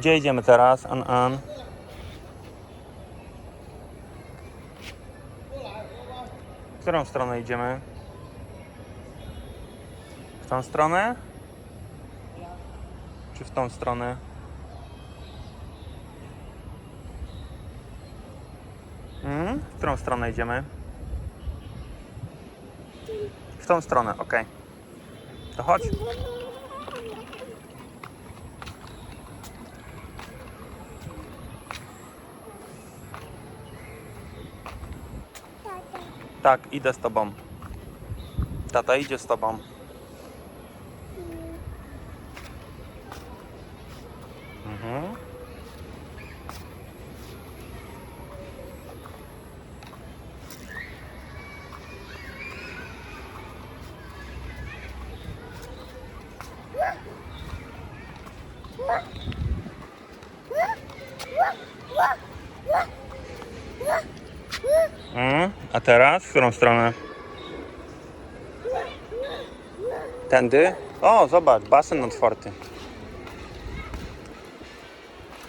Gdzie idziemy teraz, An An? W którą stronę idziemy? W tą stronę? Czy w tą stronę? Mm, w którą stronę idziemy? W tą stronę, ok. To chodź. Tak, idę z tobą. Tata idzie z tobą. A teraz w którą stronę? Tędy? O, zobacz, basen otwarty.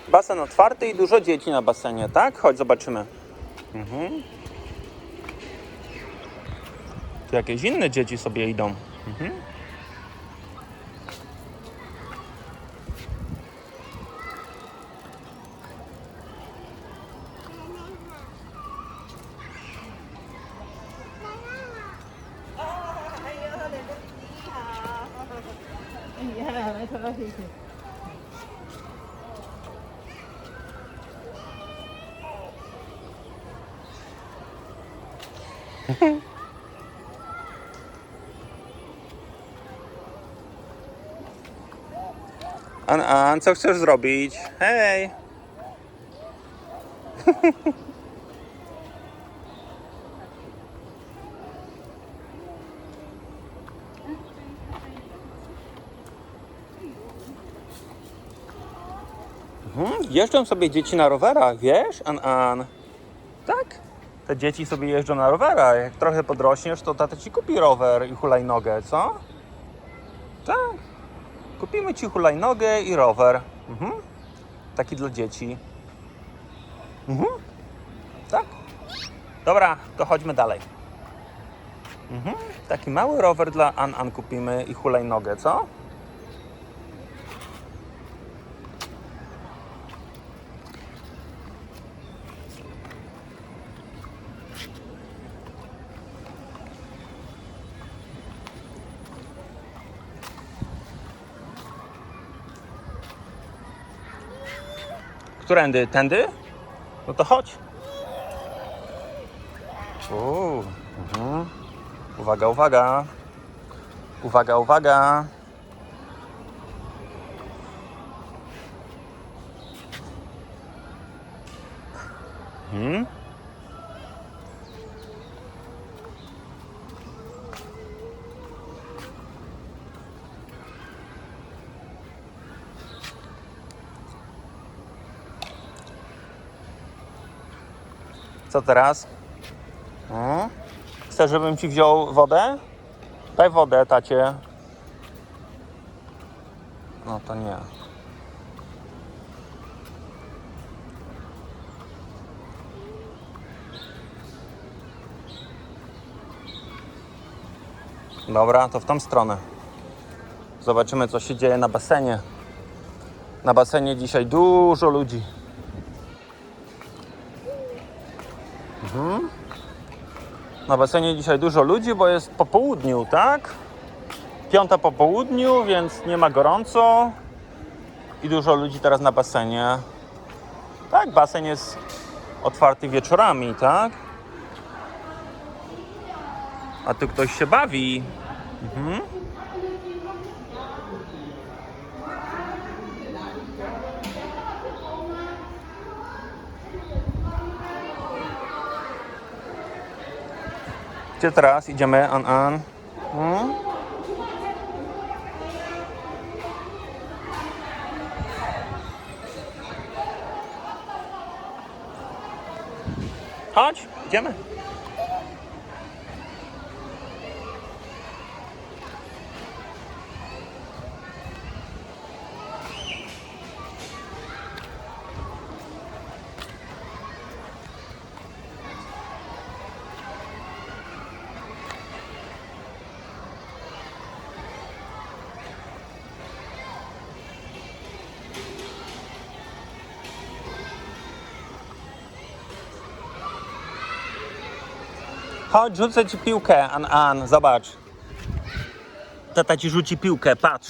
Basen otwarty i dużo dzieci na basenie, tak? Chodź, zobaczymy. Mhm. Tu jakieś inne dzieci sobie idą. Mhm. An, An, co chcesz zrobić? Hej! Mhm, Jeżdżą sobie dzieci na rowerach, wiesz, An An? Te dzieci sobie jeżdżą na rowerach. Jak trochę podrośniesz, to tata ci kupi rower i hulajnogę, co? Tak. Kupimy ci hulajnogę i rower. Mhm. Taki dla dzieci. Mhm. Tak. Dobra, to chodźmy dalej. Mhm. Taki mały rower dla An An kupimy i hulajnogę, co? Którędy? Tędy? No to chodź. Uuu, mhm. Uwaga, uwaga. Uwaga, uwaga. Hmm? Co teraz? Hmm? Chcesz, żebym ci wziął wodę? Daj wodę, tacie. No to nie. Dobra, to w tą stronę. Zobaczymy, co się dzieje na basenie. Na basenie dzisiaj dużo ludzi. Na basenie dzisiaj dużo ludzi, bo jest po południu, tak? Piąta po południu, więc nie ma gorąco. I dużo ludzi teraz na basenie. Tak, basen jest otwarty wieczorami, tak? A tu ktoś się bawi. Mhm. Gdzie teraz idziemy, An An? Hmm? Chodź, idziemy. Chodź, rzucę ci piłkę, An An, zobacz. Tata ci rzuci piłkę, patrz.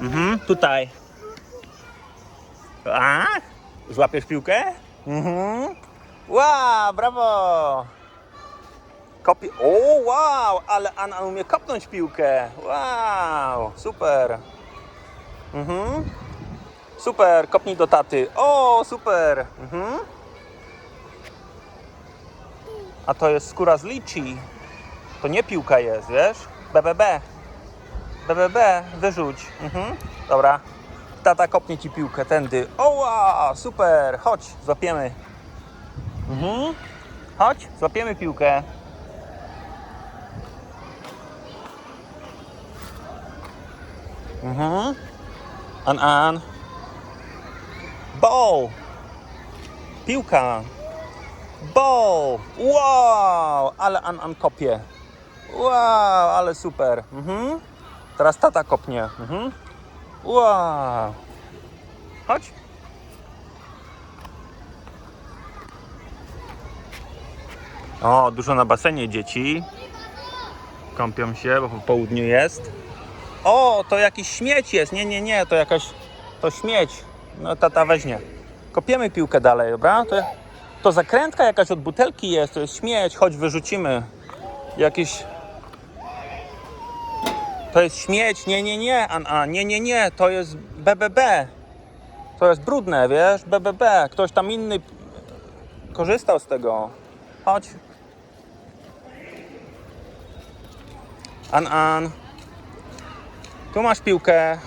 Mhm, tutaj. A? Złapiesz piłkę? Mhm. Wow, brawo! Kopi... O, wow, ale An umie kopnąć piłkę. Wow, super. Mhm. Super, kopnij do taty. O, super. Mhm. A to jest skóra z lichi. To nie piłka jest, wiesz? BBB. BBB, wyrzuć. Mhm. Dobra. Tata kopnie ci piłkę tędy. O, wow, super. Chodź, złapiemy. Mhm. Chodź, złapiemy piłkę. Mhm. An, an. Ball. Piłka. Ball. Wow, ale an, an kopie. Wow, ale super. Mhm. Teraz tata kopnie. Mhm. Wow. Chodź. O, dużo na basenie dzieci. Kąpią się, bo po południu jest. O, to jakiś śmieć jest. Nie, nie, nie, to jakaś. To śmieć. No, tata weźmie. Kopiemy piłkę dalej, dobra? To, to zakrętka jakaś od butelki jest, to jest śmieć. Chodź, wyrzucimy. Jakiś. To jest śmieć. Nie, nie, nie, An, a, nie, nie, nie. To jest BBB. To jest brudne, wiesz? BBB. Ktoś tam inny korzystał z tego. Chodź. An, an. Tu masz piłkę.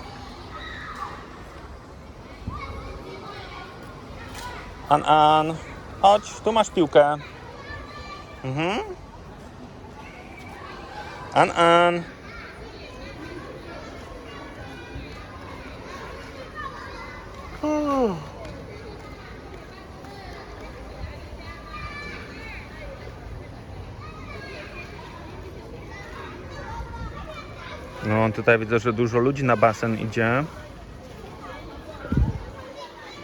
An, an. Chodź, tu masz piłkę. Mhm. An, an. Uff. No, tutaj widzę, że dużo ludzi na basen idzie.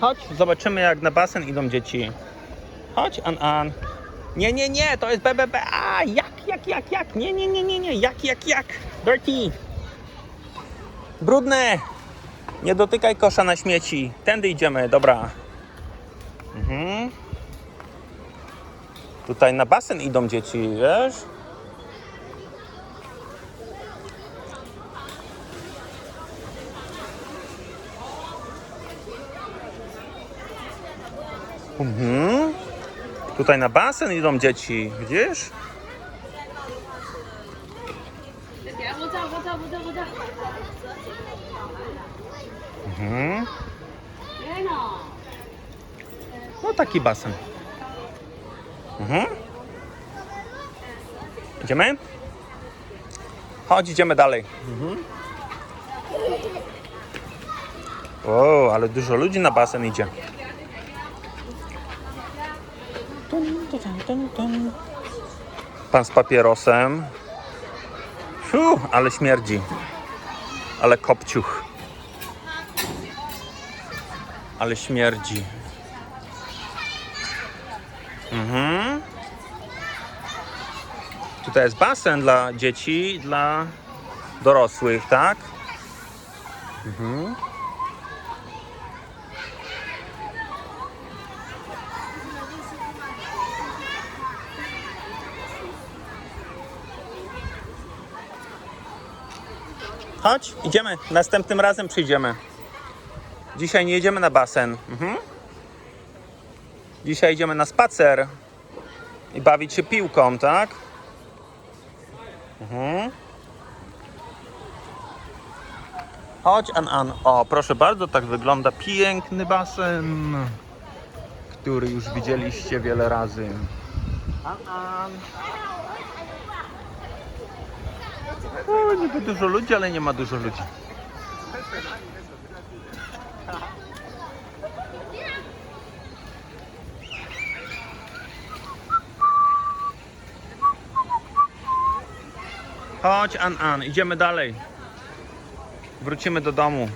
Chodź, zobaczymy jak na basen idą dzieci. Chodź, An An. Nie, nie, nie, to jest BBB. A, jak, jak, jak, jak? Nie, nie, nie, nie, nie, jak, jak, jak? Dirty. Brudne. Nie dotykaj kosza na śmieci. Tędy idziemy, dobra. Mhm. Tutaj na basen idą dzieci, wiesz? Mhm. Tutaj na basen idą dzieci, widzisz? Mhm. No taki basen. Mhm. Idziemy? Chodź, idziemy dalej. Mhm. O, ale dużo ludzi na basen idzie. Pan z papierosem. Fiu, ale śmierdzi. Ale kopciuch. Ale śmierdzi. Mhm. Tutaj jest basen dla dzieci, dla dorosłych, tak? Mhm. Chodź, idziemy. Następnym razem przyjdziemy. Dzisiaj nie jedziemy na basen. Mhm. Dzisiaj idziemy na spacer i bawić się piłką, tak? Mhm. Chodź, An An. O, proszę bardzo, tak wygląda piękny basen, który już widzieliście wiele razy. An An. O, niby dużo ludzi, ale nie ma dużo ludzi. Chodź, An An, idziemy dalej. Wrócimy do domu.